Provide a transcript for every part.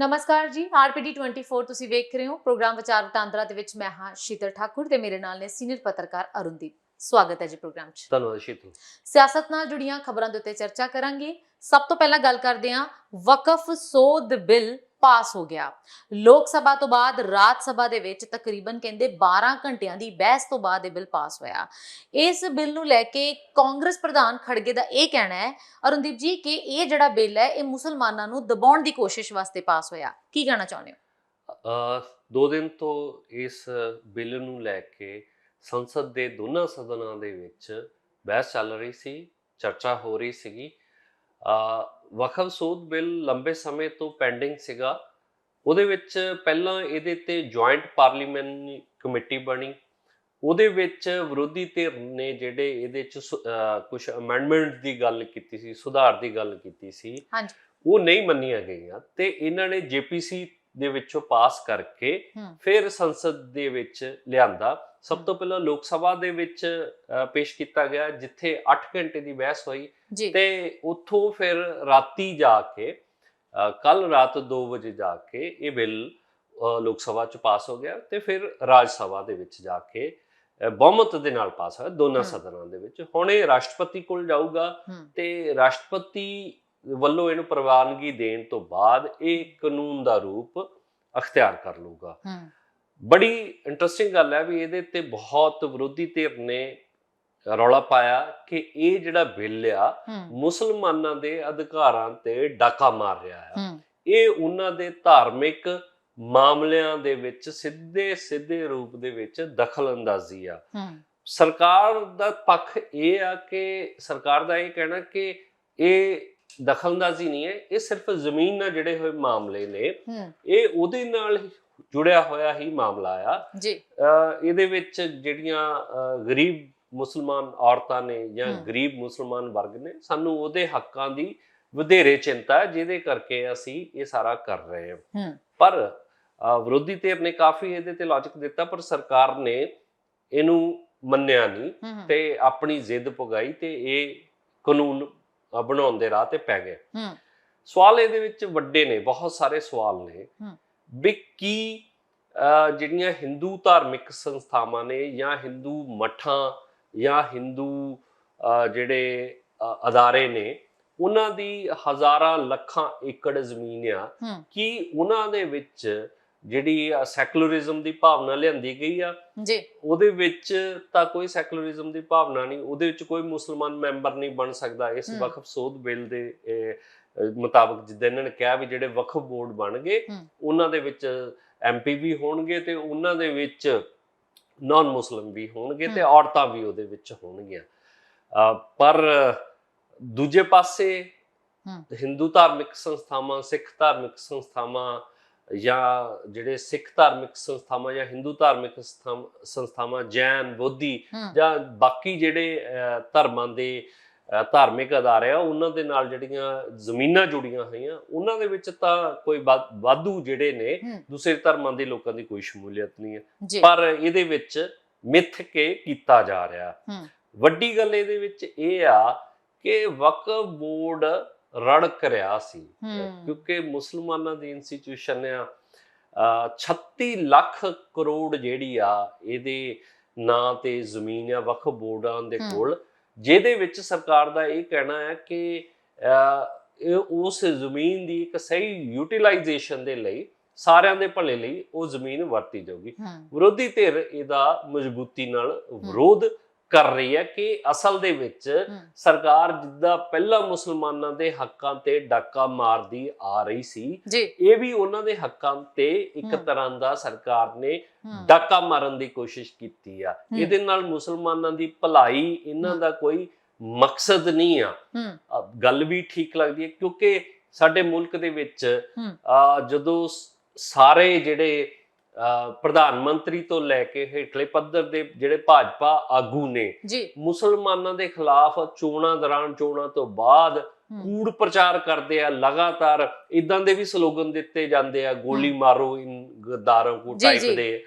ਨਮਸਕਾਰ ਜੀ ਆਰਪੀਡੀ 24 ਤੁਸੀਂ ਵੇਖ ਰਹੇ ਹੋ ਪ੍ਰੋਗਰਾਮ ਵਿਚਾਰ ਵਟਾਂਦਰਾ ਦੇ ਵਿੱਚ ਮੈਂ ਹਾਂ ਸ਼ੀਤਲ ਠਾਕੁਰ ਤੇ ਮੇਰੇ ਨਾਲ ਨੇ ਸੀਨੀਅਰ ਪੱਤਰਕਾਰ ਅਰੁਣਦੀਪ। ਸਵਾਗਤ ਹੈ ਜੀ ਪ੍ਰੋਗਰਾਮ 'ਚ। ਧੰਨਵਾਦ ਸ਼ੀਤਲ। ਸਿਆਸਤ ਨਾਲ ਜੁੜੀਆਂ ਖਬਰਾਂ ਦੇ ਉੱਤੇ ਚਰਚਾ ਕਰਾਂਗੇ। ਸਭ ਤੋਂ ਪਹਿਲਾਂ ਗੱਲ ਕਰਦੇ ਹਾਂ ਵਕਫ ਸੋਧ ਬਿੱਲ ਪਾਸ ਹੋ ਗਿਆ। ਲੋਕ ਸਭਾ ਤੋਂ ਬਾਅਦ ਰਾਜ ਸਭਾ ਦੇ ਵਿੱਚ ਤਕਰੀਬਨ ਕਹਿੰਦੇ 12 ਘੰਟਿਆਂ ਦੀ ਬਹਿਸ ਤੋਂ ਬਾਅਦ ਇਹ ਬਿੱਲ ਪਾਸ ਹੋਇਆ। ਇਸ ਬਿੱਲ ਨੂੰ ਲੈ ਕੇ ਕਾਂਗਰਸ ਪ੍ਰਧਾਨ ਖੜਗੇ ਦਾ ਇਹ ਕਹਿਣਾ ਹੈ ਅਰੁਣਦੀਪ ਜੀ ਕਿ ਇਹ ਜਿਹੜਾ ਬਿੱਲ ਹੈ ਇਹ ਮੁਸਲਮਾਨਾਂ ਨੂੰ ਦਬਾਉਣ ਦੀ ਕੋਸ਼ਿਸ਼ ਵਾਸਤੇ ਪਾਸ ਹੋਇਆ। ਕੀ ਕਹਿਣਾ ਚਾਹੁੰਦੇ ਹੋ? ਅ, ਦੋ ਦਿਨ ਤੋਂ ਇਸ ਬਿੱਲ ਨੂੰ ਲੈ ਕੇ ਸੰਸਦ ਦੇ ਦੋਨਾਂ ਸਦਨਾਂ ਦੇ ਵਿੱਚ ਬਹਿਸ ਚੱਲ ਰਹੀ ਸੀ ਚਰਚਾ ਹੋ ਰਹੀ ਸੀਗੀ। ਅ, ਵਕਫ ਸੋਧ ਬਿੱਲ ਲੰਬੇ ਸਮੇਂ ਤੋਂ ਪੈਂਡਿੰਗ ਸੀਗਾ। ਉਹਦੇ ਵਿੱਚ ਪਹਿਲਾਂ ਇਹਦੇ ਤੇ ਜੁਆਇੰਟ ਪਾਰਲੀਮੈਂਟਰੀ ਕਮੇਟੀ ਬਣੀ। ਉਹਦੇ ਵਿੱਚ ਵਿਰੋਧੀ ਧਿਰ ਨੇ ਜਿਹੜੇ ਇਹਦੇ ਚ ਕੁਝ ਅਮੈਂਡਮੈਂਟ ਦੀ ਗੱਲ ਕੀਤੀ ਸੀ ਸੁਧਾਰ ਦੀ ਗੱਲ ਕੀਤੀ ਸੀ। ਹਾਂਜੀ। ਉਹ ਨਹੀਂ ਮੰਨੀਆਂ ਗਈਆਂ ਤੇ ਇਹਨਾਂ ਨੇ ਜੇਪੀਸੀ ਦੇ ਵਿੱਚੋਂ ਪਾਸ ਕਰਕੇ। ਫਿਰ ਸੰਸਦ ਦੇ ਵਿੱਚ ਲਿਆਂਦਾ ਸਭ। ਤੋਂ ਪਹਿਲਾਂ ਲੋਕ ਸਭਾ ਦੇ ਵਿੱਚ ਪੇਸ਼ ਕੀਤਾ ਗਿਆ ਜਿੱਥੇ 8 ਘੰਟੇ ਦੀ ਬਹਿਸ ਹੋਈ ਤੇ ਉੱਥੋਂ ਫਿਰ ਰਾਤੀ ਜਾ ਕੇ ਕੱਲ ਰਾਤ 2 ਵਜੇ ਜਾ ਕੇ ਇਹ ਬਿੱਲ ਲੋਕ ਸਭਾ ਚ ਪਾਸ ਹੋ ਗਿਆ ਤੇ ਫਿਰ ਰਾਜ ਸਭਾ ਦੇ ਵਿੱਚ ਜਾ ਕੇ ਬਹੁਮਤ ਦੇ ਨਾਲ ਪਾਸ ਹੋਇਆ ਦੋਨਾਂ। ਸਦਨਾਂ ਦੇ ਵਿੱਚ ਹੁਣ ਇਹ ਰਾਸ਼ਟਰਪਤੀ ਕੋਲ ਜਾਊਗਾ ਤੇ ਰਾਸ਼ਟਰਪਤੀ ਵੱਲੋਂ ਇਹਨੂੰ ਪ੍ਰਵਾਨਗੀ ਦੇਣ ਤੋਂ ਬਾਅਦ ਇਹ ਕਾਨੂੰਨ ਦਾ ਰੂਪ ਅਖਤਿਆਰ ਕਰ ਲੂਗਾ ਬੜੀ ਇੰਟਰਸਟਿੰਗ ਗੱਲ ਹੈ ਵੀ ਇਹਦੇ ਤੇ ਬਹੁਤ ਵਿਰੋਧੀ ਧਿਰ ਨੇ ਰੌਲਾ ਪਾਇਆ ਕਿ ਇਹ ਜਿਹੜਾ ਬਿੱਲ ਆ ਮੁਸਲਮਾਨਾਂ ਦੇ ਅਧਿਕਾਰਾਂ ਤੇ ਡਾਕਾ ਮਾਰ ਰਿਹਾ ਹੈ। ਇਹ ਉਹਨਾਂ ਦੇ ਧਾਰਮਿਕ ਮਾਮਲਿਆਂ ਦੇ ਵਿੱਚ ਸਿੱਧੇ ਸਿੱਧੇ ਰੂਪ ਦੇ ਵਿੱਚ ਦਖਲ ਅੰਦਾਜ਼ੀ ਆ ਸਰਕਾਰ ਦਾ ਪੱਖ ਇਹ ਆ ਕਿ ਸਰਕਾਰ ਦਾ ਇਹ ਕਹਿਣਾ ਕਿ ਇਹ ਦਖਲਅੰਦਾਜ਼ੀ ਨਹੀਂ ਹੈ ਇਹ ਸਿਰਫ ਜ਼ਮੀਨ ਨਾਲ ਜੁੜੇ ਹੋਏ ਮਾਮਲੇ ਨੇ। ਇਹ ਉਹਦੇ ਨਾਲ ਜੁੜਿਆ ਹੋਇਆ ਹੀ ਮਾਮਲਾ ਆ। ਜੀ। ਇਹਦੇ ਵਿੱਚ ਜਿਹੜੀਆਂ ਗਰੀਬ ਮੁਸਲਮਾਨ ਔਰਤਾਂ ਨੇ ਜਾਂ। ਗਰੀਬ ਮੁਸਲਮਾਨ ਵਰਗ ਨੇ ਸਾਨੂੰ ਉਹਦੇ ਹੱਕਾਂ ਦੀ ਵਧੇਰੇ ਚਿੰਤਾ ਹੈ ਜਿਹਦੇ ਕਰਕੇ ਅਸੀਂ ਇਹ ਸਾਰਾ ਕਰ ਰਹੇ ਹਾਂ। ਪਰ ਵਿਰੋਧੀ ਧਿਰ ਨੇ ਕਾਫੀ ਇਹਦੇ ਤੇ ਲੌਜੀਕ ਦਿੱਤਾ ਪਰ ਸਰਕਾਰ ਨੇ ਇਹਨੂੰ ਮੰਨਿਆ ਨਹੀਂ ਤੇ ਆਪਣੀ ਜ਼ਿੱਦ ਪੁਗਾਈ ਤੇ ਇਹ ਕਾਨੂੰਨ ਬਣਾਉਣ ਦੇ ਰਾਹ ਤੇ ਪੈ ਗਏ। ਹਮ ਸਵਾਲ ਇਹਦੇ ਵਿੱਚ ਵੱਡੇ ਨੇ ਬਹੁਤ ਸਾਰੇ ਸਵਾਲ ਨੇ। ਹਮ। ਵੀ ਕੀ ਜਿਹੜੀਆਂ ਹਿੰਦੂ ਧਾਰਮਿਕ ਸੰਸਥਾਵਾਂ ਨੇ ਜਾਂ ਹਿੰਦੂ ਮਠਾਂ ਜਾਂ ਅਹ, ਜਿਹੜੇ ਅਦਾਰੇ ਨੇ ਉਹਨਾਂ ਦੀ ਹਜ਼ਾਰਾਂ ਲੱਖਾਂ ਏਕੜ ਜ਼ਮੀਨ ਆ ਕੀ ਉਹਨਾਂ ਦੇ ਵਿੱਚ ਜਿਹੜੀ ਸੈਕੂਲਰਿਜ਼ਮ ਦੀ ਭਾਵਨਾ ਲਿਆਂਦੀ ਗਈ ਆ ਜੀ ਉਹਦੇ ਵਿੱਚ ਤਾਂ ਕੋਈ ਸੈਕੂਲਰਿਜ਼ਮ ਦੀ ਭਾਵਨਾ ਨਹੀਂ ਉਹਦੇ ਵਿੱਚ ਕੋਈ ਮੁਸਲਮਾਨ ਮੈਂਬਰ ਨਹੀਂ ਬਣ ਸਕਦਾ ਇਸ। ਵਕਫ ਸੋਧ ਬਿੱਲ ਦੇ ਮੁਤਾਬਕ ਜਿੱਦਾਂ ਇਹਨਾਂ ਨੇ ਕਿਹਾ ਵੀ ਜਿਹੜੇ ਵਕਫ ਬੋਰਡ ਬਣ ਗਏ ਹਮ। ਉਹਨਾਂ ਦੇ ਵਿੱਚ ਐਮਪੀ ਵੀ ਹੋਣਗੇ ਤੇ ਉਹਨਾਂ ਦੇ ਵਿੱਚ ਨਾਨ ਮੁਸਲਮ ਵੀ ਹੋਣਗੇ ਤੇ। ਔਰਤਾਂ ਵੀ ਉਹਦੇ ਵਿੱਚ ਹੋਣਗੀਆਂ ਪਰ ਦੂਜੇ ਪਾਸੇ। ਹਿੰਦੂ ਧਾਰਮਿਕ ਸੰਸਥਾਵਾਂ ਸਿੱਖ ਧਾਰਮਿਕ ਸੰਸਥਾਵਾਂ ਜਾਂ ਜਿਹੜੇ ਸਿੱਖ ਧਾਰਮਿਕ ਸੰਸਥਾਵਾਂ ਜਾਂ ਹਿੰਦੂ ਧਾਰਮਿਕ ਸੰਸਥਾਵਾਂ ਜੈਨ ਬੋਧੀ ਜਾਂ ਬਾਕੀ ਜਿਹੜੇ ਧਰਮਾਂ ਦੇ ਧਾਰਮਿਕ ਅਦਾਰੇ ਆ ਉਹਨਾਂ ਦੇ ਨਾਲ ਜਿਹੜੀਆਂ ਜ਼ਮੀਨਾਂ ਜੁੜੀਆਂ ਹੋਈਆਂ ਉਹਨਾਂ ਦੇ ਵਿੱਚ ਤਾਂ ਕੋਈ ਵਾਧੂ ਜਿਹੜੇ ਨੇ ਦੂਸਰੇ ਧਰਮਾਂ ਦੇ ਲੋਕਾਂ ਦੀ ਕੋਈ ਸ਼ਮੂਲੀਅਤ ਨਹੀਂ ਹੈ ਪਰ ਇਹਦੇ ਵਿੱਚ ਮਿੱਥ ਕੇ ਕੀਤਾ ਜਾ ਰਿਹਾ। ਵੱਡੀ ਗੱਲ ਇਹਦੇ ਵਿੱਚ ਇਹ ਆ ਕਿ ਵਕਫ ਬੋਰਡ ਰੜਕ ਰਿਹਾ ਸੀ। ਕਿਉਂਕਿ ਮੁਸਲਮਾਨਾਂ ਦੀ ਇੰਸਟੀਟਿਊਸ਼ਨ ਆ ਅਹ 36 ਲੱਖ ਕਰੋੜ ਜਿਹੜੀ ਆ ਇਹਦੇ ਨਾਂ ਤੇ ਜ਼ਮੀਨ ਆ ਵਕਫ ਬੋਰਡਾਂ ਦੇ। ਕੋਲ ਜਿਹਦੇ ਵਿੱਚ ਸਰਕਾਰ ਦਾ ਇਹ ਕਹਿਣਾ ਹੈ ਕਿ ਇਹ ਉਸ ਜ਼ਮੀਨ ਦੀ ਇੱਕ ਸਹੀ ਯੂਟਿਲਾਈਜੇਸ਼ਨ ਦੇ ਲਈ ਸਾਰਿਆਂ ਦੇ ਭਲੇ ਲਈ ਉਹ ਜ਼ਮੀਨ ਵਰਤੀ ਜਾਊਗੀ ਵਿਰੋਧੀ ਧਿਰ ਇਹਦਾ ਮਜ਼ਬੂਤੀ ਨਾਲ ਵਿਰੋਧ ਕਰ ਰਹੀ ਹੈ ਕਿ ਅਸਲ ਦੇ ਵਿੱਚ ਸਰਕਾਰ ਜਿੱਦਾਂ ਪਹਿਲਾਂ ਮੁਸਲਮਾਨਾਂ ਦੇ ਹੱਕਾਂ ਤੇ ਡਾਕਾ ਮਾਰਦੀ ਆ ਰਹੀ ਸੀ ਇਹ ਵੀ ਉਹਨਾਂ ਦੇ ਹੱਕਾਂ ਤੇ ਇੱਕ। ਤਰ੍ਹਾਂ ਦਾ ਸਰਕਾਰ ਨੇ ਡਾਕਾ ਮਾਰਨ ਦੀ ਕੋਸ਼ਿਸ਼ ਕੀਤੀ ਆ। ਇਹਦੇ ਨਾਲ ਮੁਸਲਮਾਨਾਂ ਦੀ ਭਲਾਈ ਇਹਨਾਂ ਦਾ ਕੋਈ ਮਕਸਦ ਨਹੀਂ ਆ। ਗੱਲ ਵੀ ਠੀਕ ਲੱਗਦੀ ਹੈ ਕਿਉਂਕਿ ਸਾਡੇ ਮੁਲਕ ਦੇ ਵਿੱਚ ਜਦੋਂ ਸਾਰੇ ਜਿਹੜੇ ਪ੍ਰਧਾਨ ਮੰਤਰੀ ਤੋਂ ਲੈ ਕੇ ਹੇਠਲੇ ਪੱਧਰ ਦੇ ਜਿਹੜੇ ਭਾਜਪਾ ਆਗੂ ਨੇ ਮੁਸਲਮਾਨਾਂ ਦੇ ਖਿਲਾਫ ਚੋਣਾਂ ਦੌਰਾਨ ਚੋਣਾਂ ਤੋਂ ਬਾਅਦ ਕੂੜ ਪ੍ਰਚਾਰ ਕਰਦੇ ਆ ਲਗਾਤਾਰ ਇਦਾਂ ਦੇ ਵੀ ਸਲੋਗਨ ਦਿੱਤੇ ਜਾਂਦੇ ਆ ਗੋਲੀ। ਮਾਰੋ ਇਨ ਗਦਾਰਾਂ ਕੋ ਟਾਈਪ। ਦੇ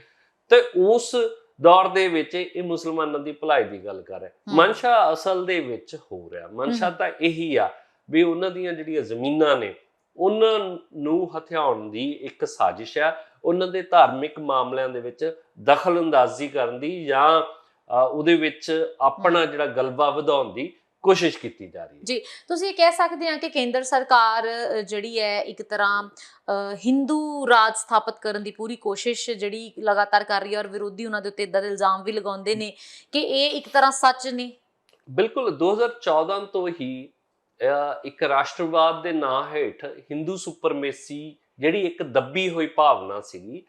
ਤੇ ਉਸ ਦੌਰ ਦੇ ਵਿੱਚ ਇਹ ਮੁਸਲਮਾਨਾਂ ਦੀ ਭਲਾਈ ਦੀ ਗੱਲ ਕਰ ਰਿਹਾ। ਮਨਸ਼ਾ ਅਸਲ ਦੇ ਵਿੱਚ ਹੋ ਰਿਹਾ ਮਨਸ਼ਾ। ਤਾਂ ਇਹੀ ਆ ਵੀ ਉਹਨਾਂ ਦੀਆਂ ਜਿਹੜੀਆਂ ਜ਼ਮੀਨਾਂ ਨੇ ਉਹਨਾਂ ਨੂੰ ਹਥਿਆਉਣ ਦੀ ਇੱਕ ਸਾਜ਼ਿਸ਼ ਹੈ ਉਹਨਾਂ ਦੇ ਧਾਰਮਿਕ ਮਾਮਲਿਆਂ ਦੇ ਵਿੱਚ ਦਖਲ ਅੰਦਾਜ਼ੀ ਕਰਨ ਦੀ ਜਾਂ ਉਹਦੇ ਵਿੱਚ ਆਪਣਾ ਜਿਹੜਾ ਗਲਬਾ ਵਧਾਉਣ ਦੀ ਕੋਸ਼ਿਸ਼ ਕੀਤੀ ਜਾ ਰਹੀ ਹੈ। ਤੁਸੀਂ ਇਹ ਕਹਿ ਸਕਦੇ ਆ ਕਿ ਕੇਂਦਰ ਸਰਕਾਰ ਜਿਹੜੀ ਹੈ ਇੱਕ ਤਰ੍ਹਾਂ ਹਿੰਦੂ ਰਾਜ ਸਥਾਪਿਤ ਕਰਨ ਦੀ ਪੂਰੀ ਕੋਸ਼ਿਸ਼ ਜਿਹੜੀ ਲਗਾਤਾਰ ਕਰ ਰਹੀ ਹੈ ਔਰ ਵਿਰੋਧੀ ਉਹਨਾਂ ਦੇ ਉੱਤੇ ਇਦਾਂ ਦੇ ਇਲਜ਼ਾਮ ਵੀ ਲਗਾਉਂਦੇ ਨੇ ਕਿ ਇਹ ਇੱਕ ਤਰ੍ਹਾਂ ਸੱਚ ਨੇ। ਬਿਲਕੁਲ 2014 ਤੋਂ ਹੀ ਇੱਕ ਰਾਸ਼ਟਰਵਾਦ ਦੇ ਨਾਂ ਹੇਠ ਹਿੰਦੂ ਸੁਪਰਮੇਸੀ ਜਿਹੜੀ ਇੱਕ ਦੱਬੀ ਹੋਈ ਭਾਵਨਾ ਸੀਗੀ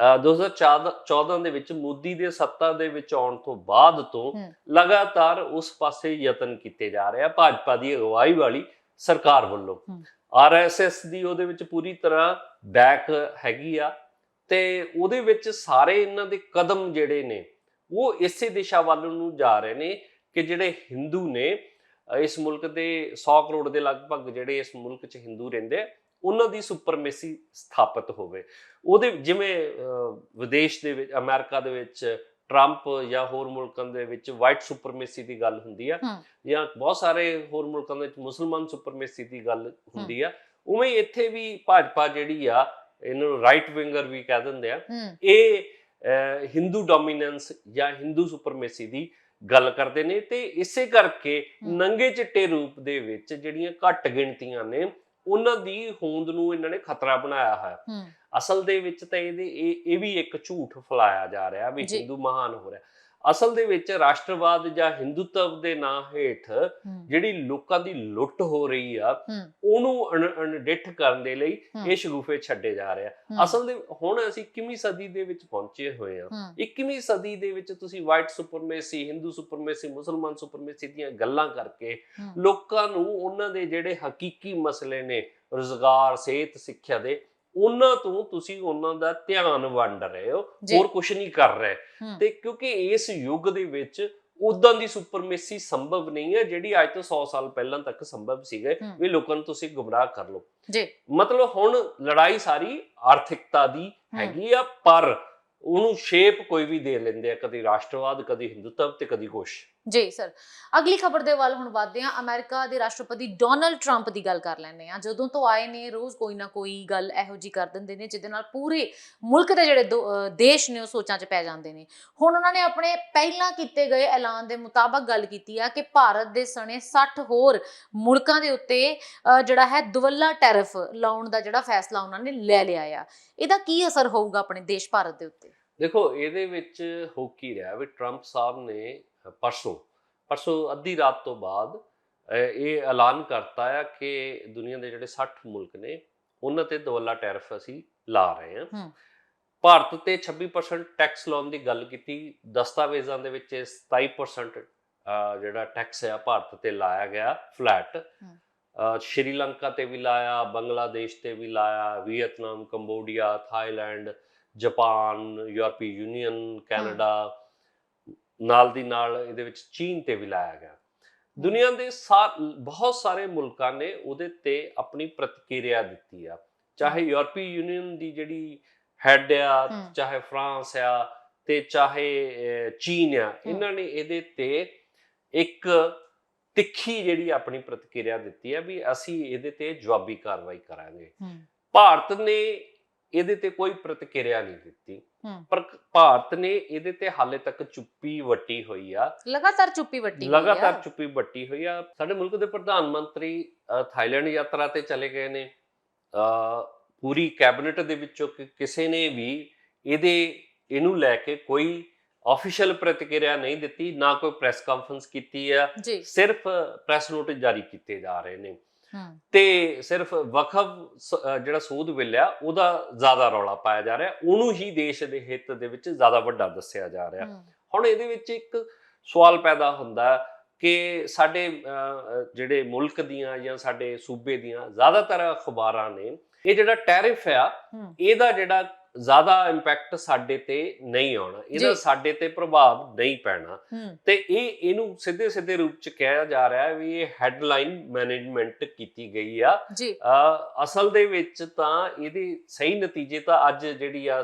ਅ, 2014 ਦੇ ਵਿੱਚ ਮੋਦੀ ਦੇ ਸੱਤਾ ਦੇ ਵਿੱਚ ਆਉਣ ਤੋਂ ਬਾਅਦ ਤੋਂ। ਲਗਾਤਾਰ ਉਸ ਪਾਸੇ ਯਤਨ ਕੀਤੇ ਜਾ ਰਹੇ ਆ ਭਾਜਪਾ ਦੀ ਅਗਵਾਈ ਵਾਲੀ ਸਰਕਾਰ ਵੱਲੋਂ। ਆਰਐਸਐਸ ਦੀ ਉਹਦੇ ਵਿੱਚ ਪੂਰੀ ਤਰ੍ਹਾਂ ਬੈਕ ਹੈਗੀ ਆ ਤੇ ਉਹਦੇ ਵਿੱਚ ਸਾਰੇ ਇਹਨਾਂ ਦੇ ਕਦਮ ਜਿਹੜੇ ਨੇ ਉਹ ਇਸੇ ਦਿਸ਼ਾ ਵੱਲ ਨੂੰ ਜਾ ਰਹੇ ਨੇ ਕਿ ਜਿਹੜੇ ਹਿੰਦੂ ਨੇ ਇਸ ਮੁਲਕ ਦੇ 100 ਕਰੋੜ ਦੇ ਲਗਭਗ ਜਿਹੜੇ ਇਸ ਮੁਲਕ 'ਚ ਹਿੰਦੂ ਰਹਿੰਦੇ ਆ, ਉਹਨਾਂ ਦੀ ਸੁਪਰਮੇਸੀ ਸਥਾਪਿਤ ਹੋਵੇ। ਉਹਦੇ ਜਿਵੇਂ ਵਿਦੇਸ਼ ਦੇ ਵਿੱਚ ਅਮਰੀਕਾ ਦੇ ਵਿੱਚ ਟਰੰਪ ਜਾਂ ਹੋਰ ਮੁਲਕਾਂ ਦੇ ਵਿੱਚ ਵਾਈਟ ਸੁਪਰਮੇਸੀ ਦੀ ਗੱਲ ਹੁੰਦੀ ਆ। ਜਾਂ ਬਹੁਤ ਸਾਰੇ ਹੋਰ ਮੁਲਕਾਂ ਦੇ ਵਿੱਚ ਮੁਸਲਮਾਨ ਸੁਪਰਮੇਸੀ ਦੀ ਗੱਲ ਹੁੰਦੀ ਆ। ਉਵੇਂ ਹੀ ਇੱਥੇ ਵੀ ਭਾਜਪਾ ਜਿਹੜੀ ਆ ਇਹਨਾਂ ਨੂੰ ਰਾਈਟ ਵਿੰਗਰ ਵੀ ਕਹਿ ਦਿੰਦੇ ਆ। ਇਹ ਹਿੰਦੂ ਡੋਮੀਨੈਂਸ ਜਾਂ ਹਿੰਦੂ ਸੁਪਰਮੇਸੀ ਦੀ ਗੱਲ ਕਰਦੇ ਨੇ ਤੇ ਇਸੇ ਕਰਕੇ। ਨੰਗੇ ਚਿੱਟੇ ਰੂਪ ਦੇ ਵਿੱਚ ਜਿਹੜੀਆਂ ਘੱਟ ਗਿਣਤੀਆਂ ਨੇ ਉਹਨਾਂ ਦੀ ਹੋਂਦ ਨੂੰ ਇਹਨਾਂ ਨੇ ਖਤਰਾ ਬਣਾਇਆ ਹੈ ਹੂੰ। ਅਸਲ ਦੇ ਵਿੱਚ ਤਾਂ ਇਹਦੇ ਇਹ ਇਹ ਵੀ ਇੱਕ ਝੂਠ ਫੈਲਾਇਆ ਜਾ ਰਿਹਾ ਵੀ। ਹਿੰਦੂ ਮਹਾਨ ਹੋ ਰਿਹਾ। ਅਸਲ ਦੇ ਵਿੱਚ ਰਾਸ਼ਟਰਵਾਦ ਜਾਂ ਹਿੰਦੂਤਵ ਦੇ ਨਾਂ ਹੇਠ ਜਿਹੜੀ ਲੋਕਾਂ ਦੀ ਲੁੱਟ ਹੋ ਰਹੀ ਆ ਉਹਨੂੰ ਅਣ- ਅਣਡਿੱਠ ਕਰਨ ਦੇ ਲਈ ਇਹ ਸ਼ਗੂਫੇ ਛੱਡੇ ਜਾ ਰਹੇ ਆ। ਅਸਲ ਦੇ ਹੁਣ ਅਸੀਂ 21ਵੀਂ ਸਦੀ ਦੇ ਵਿੱਚ ਪਹੁੰਚੇ ਹੋਏ ਹੂੰ। 21ਵੀਂ ਸਦੀ ਦੇ ਵਿੱਚ ਤੁਸੀਂ ਵਾਈਟ ਸੁਪਰਮੇਸੀ ਹਿੰਦੂ ਸੁਪਰਮੇਸੀ ਮੁਸਲਮਾਨ ਸੁਪਰਮੇਸੀ ਦੀਆਂ ਗੱਲਾਂ ਕਰਕੇ ਲੋਕਾਂ ਨੂੰ ਉਹਨਾਂ ਦੇ ਜਿਹੜੇ ਹਕੀਕੀ ਮਸਲੇ ਨੇ ਰੋਜ਼ਗਾਰ ਸਿਹਤ ਸਿੱਖਿਆ ਦੇ ਉਹਨਾਂ ਤੋਂ ਤੁਸੀਂ ਉਹਨਾਂ ਦਾ ਧਿਆਨ ਵੰਡ ਰਹੇ ਹੋ। ਹੋਰ ਕੁਝ ਨਹੀਂ ਕਰ ਰਹੇ ਤੇ ਕਿਉਂਕਿ ਇਸ ਯੁੱਗ ਦੇ ਵਿੱਚ ਉਦਾਂ ਦੀ ਸੁਪਰਮੇਸੀ ਸੰਭਵ ਨਹੀਂ ਹੈ ਜਿਹੜੀ ਅੱਜ ਤੋਂ 100 ਸਾਲ ਪਹਿਲਾਂ ਤੱਕ ਸੰਭਵ ਸੀਗੇ। ਵੀ ਲੋਕਾਂ ਨੂੰ ਤੁਸੀਂ ਗੁੰਮਰਾਹ ਕਰ ਲਓ ਜੀ ਮਤਲਬ ਹੁਣ ਲੜਾਈ ਸਾਰੀ ਆਰਥਿਕਤਾ ਦੀ। ਹੈਗੀ ਆ ਪਰ ਉਹਨੂੰ ਸ਼ੇਪ ਕੋਈ ਵੀ ਦੇ ਲੈਂਦੇ ਆ ਕਦੀ ਰਾਸ਼ਟਰਵਾਦ ਕਦੀ ਹਿੰਦੂਤਵ ਤੇ ਕਦੀ ਕੁਛ ਜੀ ਸਰ। ਅਗਲੀ ਖਬਰ ਦੇ ਵੱਲ ਹੁਣ ਵਧਦੇ ਹਾਂ। ਅਮਰੀਕਾ ਦੇ ਰਾਸ਼ਟਰਪਤੀ ਡੋਨਲਡ ਟਰੰਪ ਦੀ ਗੱਲ ਕਰ ਲੈਂਦੇ ਹਾਂ। ਜਦੋਂ ਤੋਂ ਆਏ ਨੇ ਰੋਜ਼ ਕੋਈ ਨਾ ਕੋਈ ਗੱਲ ਇਹੋ ਜੀ ਕਰ ਦਿੰਦੇ ਨੇ ਜਿਹਦੇ ਨਾਲ ਪੂਰੇ ਮੁਲਕ ਦੇ ਜਿਹੜੇ ਦੇਸ਼ ਨੇ ਉਹ ਸੋਚਾਂ 'ਚ ਪੈ ਜਾਂਦੇ ਨੇ। ਹੁਣ ਉਹਨਾਂ ਨੇ ਆਪਣੇ ਪਹਿਲਾਂ ਕੀਤੇ ਗਏ ਐਲਾਨ ਦੇ ਮੁਤਾਬਕ ਗੱਲ ਕੀਤੀ ਆ ਕਿ ਭਾਰਤ ਦੇ ਸਣੇ 60 ਹੋਰ ਮੁਲਕਾਂ ਦੇ ਉੱਤੇ ਅਹ, ਜਿਹੜਾ ਹੈ ਦੁਵੱਲਾ ਟੈਰਿਫ ਲਾਉਣ ਦਾ ਜਿਹੜਾ ਫੈਸਲਾ ਉਹਨਾਂ ਨੇ ਲੈ ਲਿਆ ਆ। ਇਹਦਾ ਕੀ ਅਸਰ ਹੋਊਗਾ ਆਪਣੇ ਦੇਸ਼ ਭਾਰਤ ਦੇ ਉੱਤੇ? ਦੇਖੋ ਇਹਦੇ ਵਿੱਚ ਹੋ ਕੀ ਰਿਹਾ ਵੀ ਟਰੰਪ ਸਾਹਿਬ ਨੇ ਪਰਸੋਂ ਪਰਸੋਂ ਅੱਧੀ ਰਾਤ ਤੋਂ ਬਾਅਦ ਇਹ ਐਲਾਨ ਕਰਤਾ ਆ ਕਿ ਦੁਨੀਆ ਦੇ ਜਿਹੜੇ 60 ਮੁਲਕ ਨੇ ਉਹਨਾਂ ਤੇ ਦਵੱਲਾ ਟੈਰਿਫ ਅਸੀਂ ਲਾ ਰਹੇ ਹਾਂ। ਹੂੰ। ਭਾਰਤ ਤੇ 26% ਟੈਕਸ ਲਾਉਣ ਦੀ ਗੱਲ ਕੀਤੀ ਦਸਤਾਵੇਜ਼ਾਂ ਦੇ ਵਿੱਚ ਇਹ 27% ਅਹ, ਜਿਹੜਾ ਟੈਕਸ ਆ ਭਾਰਤ ਤੇ ਲਾਇਆ ਗਿਆ ਫਲੈਟ ਸ਼੍ਰੀਲੰਕਾ ਤੇ ਵੀ ਲਾਇਆ ਬੰਗਲਾਦੇਸ਼ ਤੇ ਵੀ ਲਾਇਆ ਵੀਅਤਨਾਮ ਕੰਬੋਡੀਆ ਥਾਈਲੈਂਡ ਜਾਪਾਨ ਯੂਰਪੀ ਯੂਨੀਅਨ ਕੈਨੇਡਾ ਨਾਲ ਦੀ ਨਾਲ ਇਹਦੇ ਵਿੱਚ ਚੀਨ ਤੇ ਵੀ ਲਾਇਆ ਗਿਆ। ਦੁਨੀਆ ਦੇ ਬਹੁਤ ਸਾਰੇ ਮੁਲਕਾਂ ਨੇ ਉਹਦੇ ਤੇ ਆਪਣੀ ਪ੍ਰਤੀਕਿਰਿਆ ਦਿੱਤੀ ਆ। ਚਾਹੇ ਯੂਰਪੀ ਯੂਨੀਅਨ ਦੀ ਜਿਹੜੀ ਹੈਡ ਆ। ਚਾਹੇ ਫਰਾਂਸ ਆ ਤੇ ਚਾਹੇ ਚੀਨ ਆ ਇਹਨਾਂ ਨੇ ਇਹਦੇ ਤੇ ਇੱਕ ਤਿੱਖੀ ਜਿਹੜੀ ਆਪਣੀ ਪ੍ਰਤੀਕਿਰਿਆ ਦਿੱਤੀ ਆ ਵੀ ਅਸੀਂ ਇਹਦੇ ਤੇ ਜਵਾਬੀ ਕਾਰਵਾਈ ਕਰਾਂਗੇ। ਭਾਰਤ ਨੇ ਇਹਦੇ ਤੇ ਕੋਈ ਪ੍ਰਤੀਕਿਰਿਆ ਨਹੀਂ ਦਿੱਤੀ। ਪਰ ਭਾਰਤ ਨੇ ਇਹਦੇ ਤੇ ਹਾਲੇ ਤੱਕ ਚੁੱਪੀ ਵੱਟੀ ਹੋਈ ਆ। ਲਗਾਤਾਰ ਚੁੱਪੀ ਵੱਟੀ। ਲਗਾਤਾਰ ਚੁੱਪੀ ਵੱਟੀ ਹੋਈ ਆ। ਸਾਡੇ ਮੁਲਕ ਦੇ ਪ੍ਰਧਾਨ ਮੰਤਰੀ ਥਾਈਲੈਂਡ ਯਾਤਰਾ ਤੇ ਚਲੇ ਗਏ ਨੇ। ਅ, ਪੂਰੀ ਕੈਬਨਿਟ ਦੇ ਵਿੱਚੋਂ ਕਿ- ਕਿਸੇ ਨੇ ਵੀ ਇਹਦੇ ਇਹਨੂੰ ਲੈ ਕੇ ਕੋਈ ਆਫੀਸ਼ੀਅਲ ਪ੍ਰਤੀਕਿਰਿਆ ਨਹੀਂ ਦਿੱਤੀ ਨਾ ਕੋਈ ਪ੍ਰੈਸ ਕਾਨਫਰੰਸ ਕੀਤੀ ਆ। ਸਿਰਫ ਪ੍ਰੈਸ ਨੋਟਿਸ ਜਾਰੀ ਕੀਤੇ ਜਾ ਰਹੇ ਨੇ। ਤੇ ਸਿਰਫ ਵਕਫ ਜਿਹੜਾ ਸੂਦ ਬਿੱਲ ਆ ਉਹਦਾ ਜ਼ਿਆਦਾ ਰੌਲਾ ਪਾਇਆ ਜਾ ਰਿਹਾ। ਉਹਨੂੰ ਹੀ ਦੇਸ਼ ਦੇ ਹਿੱਤ ਦੇ ਵਿੱਚ ਜ਼ਿਆਦਾ ਵੱਡਾ ਦੱਸਿਆ ਜਾ ਰਿਹਾ। ਹੁਣ ਇਹਦੇ ਵਿੱਚ ਇੱਕ ਸਵਾਲ ਪੈਦਾ ਹੁੰਦਾ ਕਿ ਸਾਡੇ ਜਿਹੜੇ ਮੁਲਕ ਦੀਆਂ ਜਾਂ ਸਾਡੇ ਸੂਬੇ ਦੀਆਂ ਜ਼ਿਆਦਾਤਰ ਅਖਬਾਰਾਂ ਨੇ ਇਹ ਜਿਹੜਾ ਟੈਰਿਫ ਆ ਇਹਦਾ ਜਿਹੜਾ ਜ਼ਿਆਦਾ ਇੰਪੈਕਟ ਸਾਡੇ ਤੇ ਨਹੀਂ ਆਉਣਾ। ਇਹਦਾ। ਸਾਡੇ ਤੇ ਪ੍ਰਭਾਵ ਨਹੀਂ ਪੈਣਾ। ਤੇ ਇਹ ਇਹਨੂੰ ਸਿੱਧੇ ਸਿੱਧੇ ਰੂਪ ਚ ਕਿਹਾ ਜਾ ਰਿਹਾ ਹੈ ਵੀ ਇਹ ਹੈਡਲਾਈਨ ਮੈਨੇਜਮੈਂਟ ਕੀਤੀ ਗਈ ਆ। ਅਸਲ ਦੇ ਵਿੱਚ ਤਾਂ ਇਹਦੇ ਸਹੀ ਨਤੀਜੇ ਤਾਂ ਅੱਜ ਜਿਹੜੀ ਆ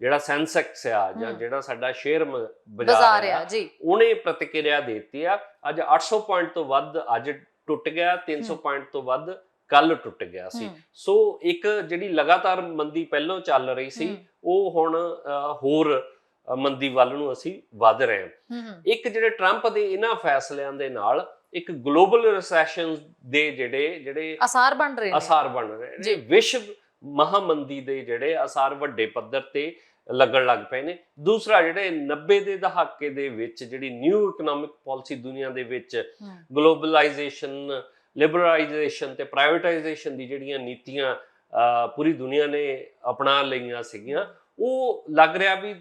ਜਿਹੜਾ ਸੈਂਸੈਕਸ ਆ ਜਾਂ। ਜਿਹੜਾ ਸਾਡਾ ਸ਼ੇਅਰ ਬਾਜ਼ਾਰ ਆ ਉਹਨੇ ਪ੍ਰਤੀਕਿਰਿਆ ਦਿੱਤੀ ਆ। ਅੱਜ 800 ਪੁਆਇੰਟ ਤੋਂ ਵੱਧ ਅੱਜ ਟੁੱਟ ਗਿਆ 300 ਹਮ। ਪੁਆਇੰਟ ਤੋਂ ਵੱਧ ਕੱਲ ਟੁੱਟ ਗਿਆ ਸੀ। ਸੋ ਇੱਕ ਜਿਹੜੀ ਲਗਾਤਾਰ ਮੰਦੀ ਪਹਿਲਾਂ ਚੱਲ ਰਹੀ ਸੀ ਉਹ ਹੁਣ ਹੋਰ ਮੰਦੀ ਵੱਲ ਨੂੰ ਅਸੀਂ ਵਧ ਰਹੇ ਹਾਂ। ਇੱਕ ਜਿਹੜੇ ਟਰੰਪ ਦੇ ਇਹਨਾਂ ਫੈਸਲਿਆਂ ਦੇ ਨਾਲ ਇੱਕ ਗਲੋਬਲ ਰਿਸੈਸ਼ਨ ਦੇ ਜਿਹੜੇ ਜਿਹੜੇ ਅਸਾਰ ਬਣ ਰਹੇ ਨੇ। ਅਸਾਰ ਬਣ ਰਹੇ ਜੀ। ਨੇ ਵਿਸ਼ਵ ਮਹਾਮੰਦੀ ਦੇ ਜਿਹੜੇ ਅਸਾਰ ਵੱਡੇ ਪੱਧਰ ਤੇ ਲੱਗਣ ਲੱਗ ਪਏ ਨੇ। ਦੂਸਰਾ ਜਿਹੜੇ 90 ਦੇ ਦਹਾਕੇ ਦੇ ਵਿੱਚ ਜਿਹੜੀ ਨਿਊ ਇਕਨੋਮਿਕ ਪਾਲਿਸੀ ਦੁਨੀਆ ਦੇ ਵਿੱਚ ਗਲੋਬਲਾਈਜੇਸ਼ਨ ਲਿਬਰਲਾਈਜੇਸ਼ਨ ਤੇ ਪ੍ਰਾਈਵੇਟਾਈਜੇਸ਼ਨ ਦੀ ਜਿਹੜੀਆਂ ਨੀਤੀਆਂ ਪੂਰੀ ਦੁਨੀਆ ਨੇ ਅਪਣਾ ਲਈਆਂ ਸੀਗੀਆਂ ਉਹ ਲੱਗ ਰਿਹਾ ਵੀ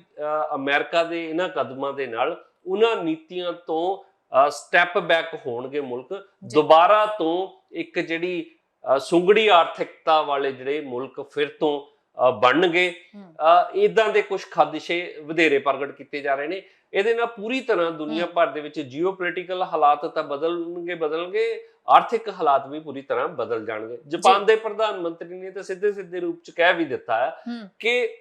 ਅਮਰੀਕਾ ਦੇ ਇਹਨਾਂ ਕਦਮਾਂ ਦੇ ਨਾਲ ਉਹਨਾਂ ਨੀਤੀਆਂ ਤੋਂ ਸਟੈਪ ਬੈਕ ਹੋਣਗੇ ਮੁਲਕ। ਦੁਬਾਰਾ ਤੋਂ ਇੱਕ ਜਿਹੜੀ ਸੁੰਗੜੀ ਆਰਥਿਕਤਾ ਵਾਲੇ ਜਿਹੜੇ ਮੁਲਕ ਫਿਰ ਤੋਂ ਬਣਨਗੇ ਇਦਾਂ ਦੇ ਕੁਝ ਖਾਦਿਸ਼ੇ ਵਧੇਰੇ ਪ੍ਰਗਟ ਕੀਤੇ ਜਾ ਰਹੇ ਨੇ ਇਹਦੇ ਨਾਲ ਪੂਰੀ ਤਰ੍ਹਾਂ ਦੁਨੀਆ। ਭਰ ਦੇ ਵਿੱਚ ਜੀਓਪੋਲਿਟੀਕਲ ਹਾਲਾਤ ਤਾਂ ਬਦਲਣਗੇ ਬਦਲਣਗੇ ਆਰਥਿਕ ਹਾਲਾਤ ਵੀ ਪੂਰੀ ਤਰ੍ਹਾਂ ਬਦਲ ਜਾਣਗੇ। ਜਾਪਾਨ ਦੇ ਪ੍ਰਧਾਨ ਮੰਤਰੀ ਨੇ ਤਾਂ ਸਿੱਧੇ ਸਿੱਧੇ ਰੂਪ ਚ ਕਹਿ ਵੀ ਦਿੱਤਾ ਹੈ। ਕਿ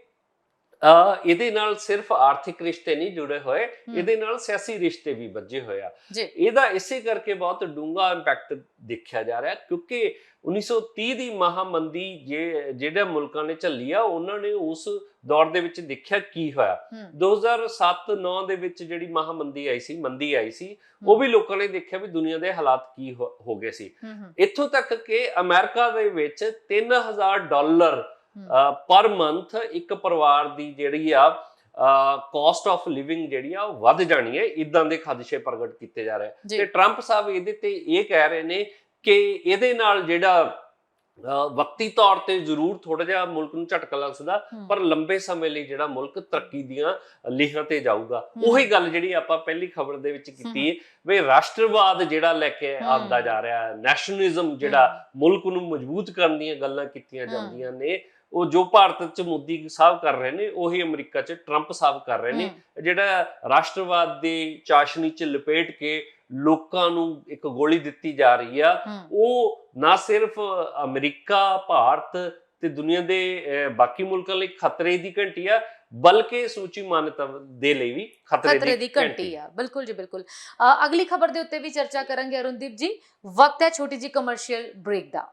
ਇਹਦੇ ਨਾਲ ਸਿਰਫ ਆਰਥਿਕ ਰਿਸ਼ਤੇ ਨਹੀਂ ਜੁੜੇ ਹੋਏ ਇਹਦੇ ਨਾਲ ਸਿਆਸੀ ਰਿਸ਼ਤੇ ਵੀ ਬੱਝੇ ਹੋਏ ਆ। ਇਹਦਾ ਇਸੇ ਕਰਕੇ ਬਹੁਤ ਡੂੰਘਾ ਇੰਪੈਕਟ ਦੇਖਿਆ ਜਾ ਰਿਹਾ ਕਿਉਂਕਿ 1930 ਦੀ ਮਹਾਮੰਦੀ ਜੇ ਜਿਹੜੇ ਮੁਲਕਾਂ ਨੇ ਝੱਲੀ ਆ ਉਹਨਾਂ ਨੇ ਉਸ ਦੌਰ ਦੇ ਵਿੱਚ ਦੇਖਿਆ ਕੀ ਹੋਇਆ। ਹੂੰ, 2007-9 ਦੇ ਵਿੱਚ ਜਿਹੜੀ ਮਹਾਮੰਦੀ ਆਈ ਸੀ ਮੰਦੀ ਆਈ ਸੀ ਉਹ ਵੀ ਲੋਕਾਂ ਨੇ ਦੇਖਿਆ ਵੀ ਦੁਨੀਆ ਦੇ ਹਾਲਾਤ ਕੀ ਹੋ ਗਏ ਸੀ। ਇੱਥੋਂ ਤੱਕ ਕਿ ਅਮਰੀਕਾ ਦੇ ਵਿੱਚ 3000 ਡਾਲਰ ਪਰ ਮੰਥ ਇੱਕ ਪਰਿਵਾਰ ਦੀ ਜਿਹੜੀ ਆ ਕਾਸਟ ਆਫ ਲਿਵਿੰਗ ਜਿਹੜੀ ਆ ਉਹ ਵੱਧ ਜਾਣੀ ਹੈ ਇਦਾਂ ਦੇ ਖਦਸ਼ੇ ਪ੍ਰਗਟ ਕੀਤੇ ਜਾ ਰਹੇ ਤੇ ਟਰੰਪ ਸਾਹਿਬ ਇਹਦੇ ਤੇ ਇਹ ਕਹਿ ਰਹੇ ਨੇ ਕਿ ਇਹਦੇ ਨਾਲ ਜਿਹੜਾ ਵਕਤੀ ਤੌਰ ਤੇ ਜ਼ਰੂਰ ਥੋੜਾ ਜਿਹਾ ਮੁਲਕ ਨੂੰ ਝਟਕਾ ਲੱਗ ਸਕਦਾ ਪਰ ਲੰਬੇ ਸਮੇਂ ਲਈ ਜਿਹੜਾ ਮੁਲਕ ਤਰੱਕੀ ਦੀਆਂ ਲੀਹਾਂ ਤੇ ਜਾਊਗਾ। ਉਹੀ ਗੱਲ ਜਿਹੜੀ ਆਪਾਂ ਪਹਿਲੀ ਖਬਰ ਦੇ ਵਿੱਚ ਕੀਤੀ ਹੈ ਵੀ ਰਾਸ਼ਟਰਵਾਦ ਜਿਹੜਾ ਲੈ ਕੇ। ਆਉਂਦਾ ਜਾ ਰਿਹਾ ਹੈ ਨੈਸ਼ਨਲਿਜ਼ਮ ਜਿਹੜਾ ਮੁਲਕ ਨੂੰ ਮਜ਼ਬੂਤ ਕਰਨ ਦੀਆਂ ਗੱਲਾਂ ਕੀਤੀਆਂ। ਜਾਂਦੀਆਂ ਨੇ ਉਹ ਜੋ ਭਾਰਤ 'ਚ ਮੋਦੀ ਸਾਹਿਬ ਕਰ ਰਹੇ ਨੇ ਉਹੀ ਅਮਰੀਕਾ 'ਚ ਟਰੰਪ ਸਾਹਿਬ ਕਰ ਰਹੇ ਨੇ। ਜਿਹੜਾ ਰਾਸ਼ਟਰਵਾਦ ਦੀ ਚਾਸ਼ਨੀ 'ਚ ਲਪੇਟ ਕੇ ਲੋਕਾਂ ਨੂੰ ਇੱਕ ਗੋਲੀ ਦਿੱਤੀ ਜਾ ਰਹੀ ਆ ਉਹ ਨਾ ਸਿਰਫ ਅਮਰੀਕਾ ਭਾਰਤ ਤੇ ਦੁਨੀਆ ਦੇ ਬਾਕੀ ਮੁਲਕਾਂ ਲਈ ਖਤਰੇ ਦੀ ਘੰਟੀ ਆ ਬਲਕਿ ਸੂਚੀ ਮਾਨਤਾ ਦੇ ਲਈ ਵੀ ਖਤਰੇ ਦੀ ਘੰਟੀ। ਆ। ਬਿਲਕੁਲ ਜੀ ਬਿਲਕੁਲ। ਅਗਲੀ ਖਬਰ ਦੇ ਉੱਤੇ ਵੀ ਚਰਚਾ ਕਰਾਂਗੇ ਅਰੁਣਦੀਪ ਜੀ। ਵਕਤ ਹੈ ਛੋਟੀ ਜੀ ਕਮਰਸ਼ੀਅਲ ਬ੍ਰੇਕ ਦਾ।